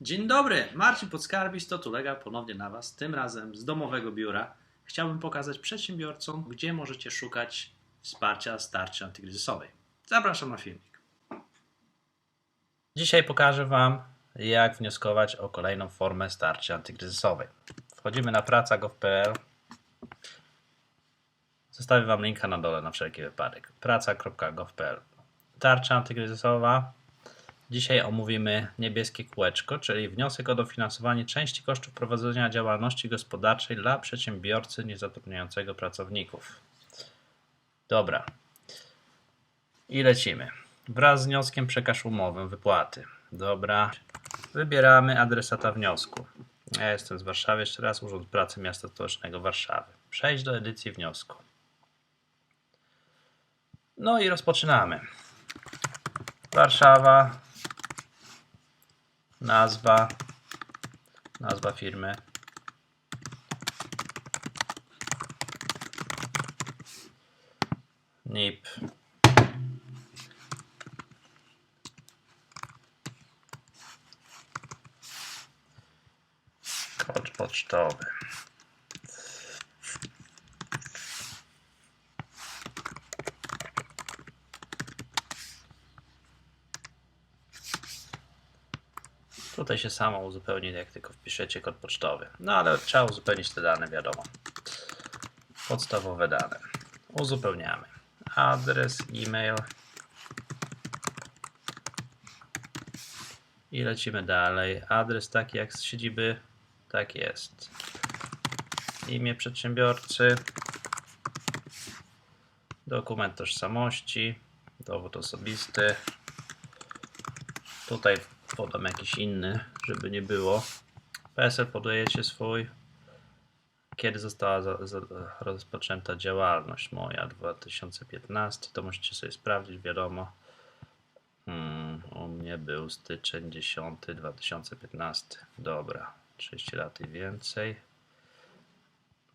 Dzień dobry, Marcin Podskarbis, to Tulega ponownie na Was, tym razem z domowego biura. Chciałbym pokazać przedsiębiorcom, gdzie możecie szukać wsparcia z tarczy antykryzysowej. Zapraszam na filmik. Dzisiaj pokażę Wam, jak wnioskować o kolejną formę starczy antykryzysowej. Wchodzimy na praca.gov.pl Zostawię Wam linka na dole na wszelki wypadek. praca.gov.pl Tarcza antykryzysowa Dzisiaj omówimy niebieskie kółeczko, czyli wniosek o dofinansowanie części kosztów prowadzenia działalności gospodarczej dla przedsiębiorcy niezatrudniającego pracowników. Dobra. I lecimy. Wraz z wnioskiem przekaż umowę wypłaty. Dobra. Wybieramy adresata wniosku. Ja jestem z Warszawy. Jeszcze raz Urząd Pracy Miasta Stołecznego Warszawy. Przejdź do edycji wniosku. No i rozpoczynamy. Warszawa, nazwa, nazwa firmy. NIP. Kod pocztowy. Tutaj się samo uzupełni, jak tylko wpiszecie kod pocztowy. No ale trzeba uzupełnić te dane, wiadomo. Podstawowe dane. Uzupełniamy. Adres, e-mail. I lecimy dalej. Adres taki jak z siedziby. Tak jest. Imię przedsiębiorcy. Dokument tożsamości. Dowód osobisty. Tutaj podam jakiś inny, żeby nie było. PESEL podajecie swój. Kiedy została za, za, rozpoczęta działalność moja 2015, to możecie sobie sprawdzić, wiadomo. Hmm, u mnie był styczeń 10 2015. Dobra, 30 lat i więcej.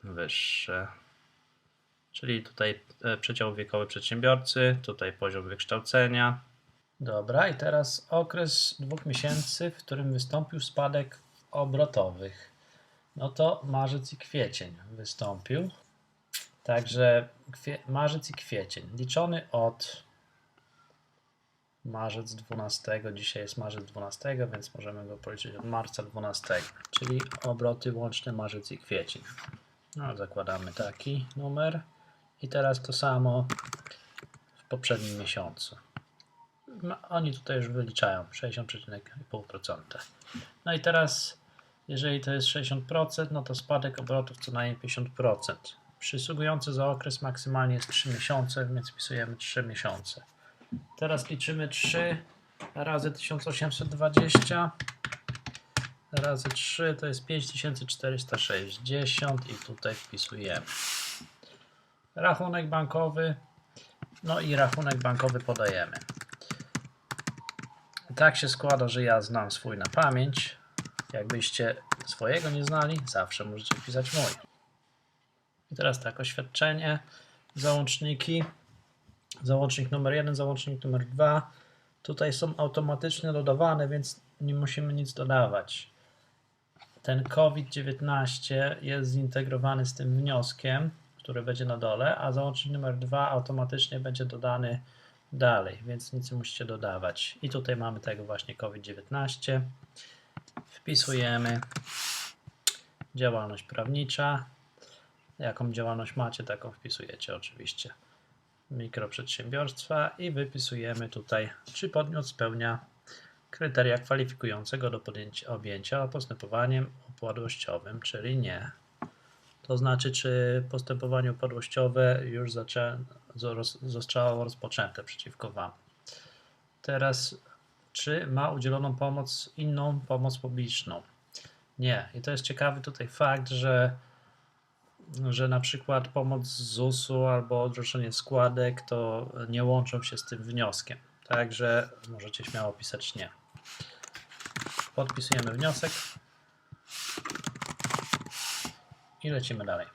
Wyższe. Czyli tutaj e, przedział wiekowy przedsiębiorcy, tutaj poziom wykształcenia. Dobra, i teraz okres dwóch miesięcy, w którym wystąpił spadek obrotowych. No to marzec i kwiecień wystąpił. Także marzec i kwiecień. Liczony od marzec 12, dzisiaj jest marzec 12, więc możemy go policzyć od marca 12, czyli obroty łączne marzec i kwiecień. No, zakładamy taki numer i teraz to samo w poprzednim miesiącu. No, oni tutaj już wyliczają 60,5%. No i teraz, jeżeli to jest 60%, no to spadek obrotów co najmniej 50%. Przysługujący za okres maksymalnie jest 3 miesiące, więc wpisujemy 3 miesiące. Teraz liczymy 3 razy 1820 razy 3 to jest 5460 i tutaj wpisujemy. Rachunek bankowy, no i rachunek bankowy podajemy. Tak się składa, że ja znam swój na pamięć. Jakbyście swojego nie znali, zawsze możecie wpisać mój. I teraz tak, oświadczenie, załączniki. Załącznik numer 1, załącznik numer 2. Tutaj są automatycznie dodawane, więc nie musimy nic dodawać. Ten COVID-19 jest zintegrowany z tym wnioskiem, który będzie na dole, a załącznik numer 2 automatycznie będzie dodany dalej, więc nic nie musicie dodawać. I tutaj mamy tego właśnie COVID-19. Wpisujemy działalność prawnicza. Jaką działalność macie, taką wpisujecie oczywiście. Mikroprzedsiębiorstwa i wypisujemy tutaj, czy podmiot spełnia kryteria kwalifikującego do podjęcia, objęcia postępowaniem upadłościowym, czyli nie. To znaczy, czy postępowanie upadłościowe już zaczę, zostało rozpoczęte przeciwko Wam. Teraz, czy ma udzieloną pomoc, inną pomoc publiczną? Nie. I to jest ciekawy tutaj fakt, że, że na przykład pomoc ZUS-u albo odroczenie składek to nie łączą się z tym wnioskiem. Także możecie śmiało pisać nie. Podpisujemy wniosek i lecimy dalej.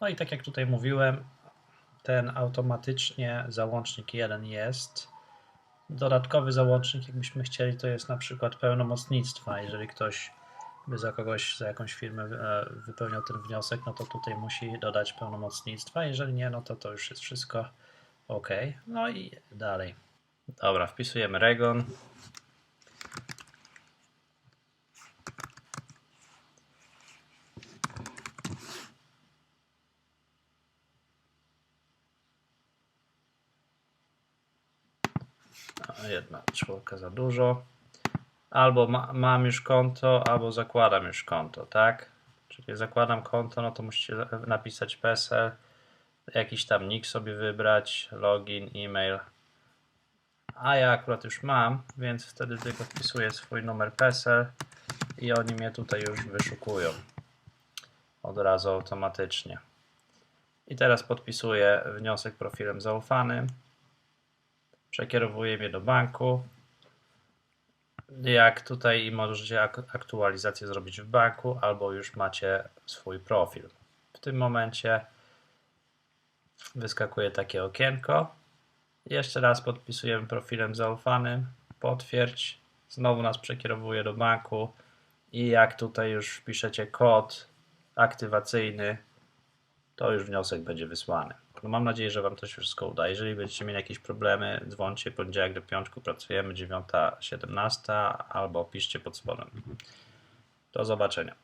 No i tak jak tutaj mówiłem, ten automatycznie załącznik 1 jest. dodatkowy załącznik, jakbyśmy chcieli, to jest na przykład pełnomocnictwa. Jeżeli ktoś by za kogoś, za jakąś firmę e, wypełniał ten wniosek, no to tutaj musi dodać pełnomocnictwa. Jeżeli nie, no to to już jest wszystko ok. No i dalej. Dobra, wpisujemy Regon. Jedna czwórka za dużo. Albo ma, mam już konto, albo zakładam już konto, tak? Czyli zakładam konto, no to musicie napisać PESEL, jakiś tam nick sobie wybrać, login, e-mail. A ja akurat już mam, więc wtedy tylko wpisuję swój numer PESEL i oni mnie tutaj już wyszukują od razu automatycznie. I teraz podpisuję wniosek profilem zaufanym. Przekierowuję mnie do banku. Jak tutaj możecie ak- aktualizację zrobić w banku, albo już macie swój profil. W tym momencie wyskakuje takie okienko. Jeszcze raz podpisujemy profilem zaufanym. Potwierdź. Znowu nas przekierowuje do banku. I jak tutaj już wpiszecie kod aktywacyjny, to już wniosek będzie wysłany. No mam nadzieję, że Wam to się wszystko uda. Jeżeli będziecie mieli jakieś problemy, dzwoncie poniedziałek do piątku, pracujemy 9.17 albo piszcie pod spodem. Do zobaczenia.